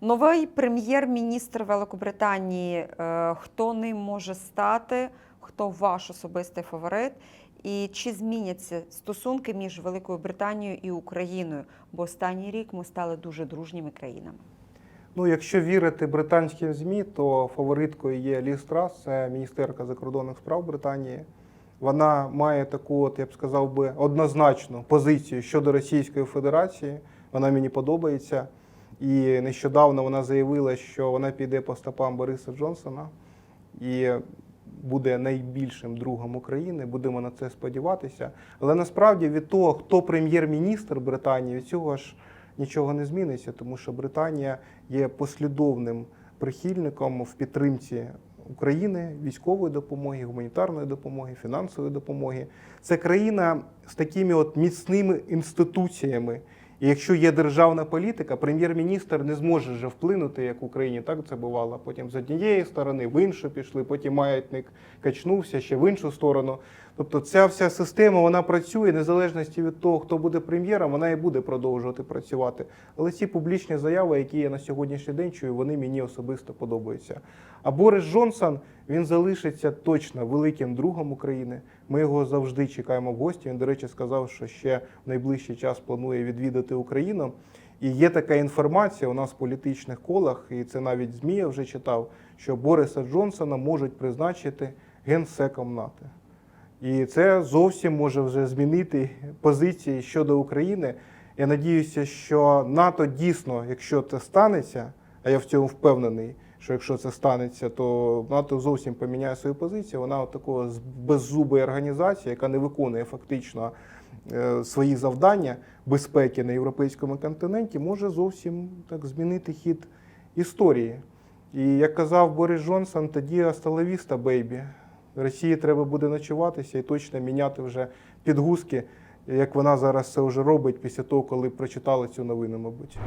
Новий прем'єр-міністр Великобританії. е, Хто ним може стати? Хто ваш особистий фаворит? І чи зміняться стосунки між Великою Британією і Україною? Бо останній рік ми стали дуже дружніми країнами. Ну, якщо вірити британським ЗМІ, то фавориткою є Ліз Трас, це міністерка закордонних справ Британії. Вона має таку, от я б сказав би, однозначну позицію щодо Російської Федерації. Вона мені подобається. І нещодавно вона заявила, що вона піде по стопам Бориса Джонсона і буде найбільшим другом України. Будемо на це сподіватися. Але насправді від того, хто прем'єр-міністр Британії, від цього ж нічого не зміниться, тому що Британія є послідовним прихильником в підтримці України, військової допомоги, гуманітарної допомоги, фінансової допомоги. Це країна з такими от міцними інституціями. І якщо є державна політика, прем'єр-міністр не зможе вже вплинути, як в Україні так це бувало. Потім з однієї сторони в іншу пішли, потім маятник качнувся ще в іншу сторону. Тобто ця вся система вона працює незалежності від того, хто буде прем'єром, вона і буде продовжувати працювати. Але ці публічні заяви, які я на сьогоднішній день чую, вони мені особисто подобаються. А Борис Джонсон він залишиться точно великим другом України. Ми його завжди чекаємо в гості. Він, до речі, сказав, що ще в найближчий час планує відвідати Україну. І є така інформація у нас в політичних колах, і це навіть ЗМІ я вже читав, що Бориса Джонсона можуть призначити генсеком НАТО. І це зовсім може вже змінити позиції щодо України. Я надіюся, що НАТО дійсно, якщо це станеться, а я в цьому впевнений, що якщо це станеться, то НАТО зовсім поміняє свою позицію. Вона от такого беззубої організації, яка не виконує фактично е, свої завдання безпеки на європейському континенті, може зовсім так змінити хід історії. І як казав Борис Джонсон, тоді асталавіста, бейбі. Росії треба буде ночуватися і точно міняти вже підгузки, як вона зараз це вже робить після того, коли прочитала цю новину, мабуть.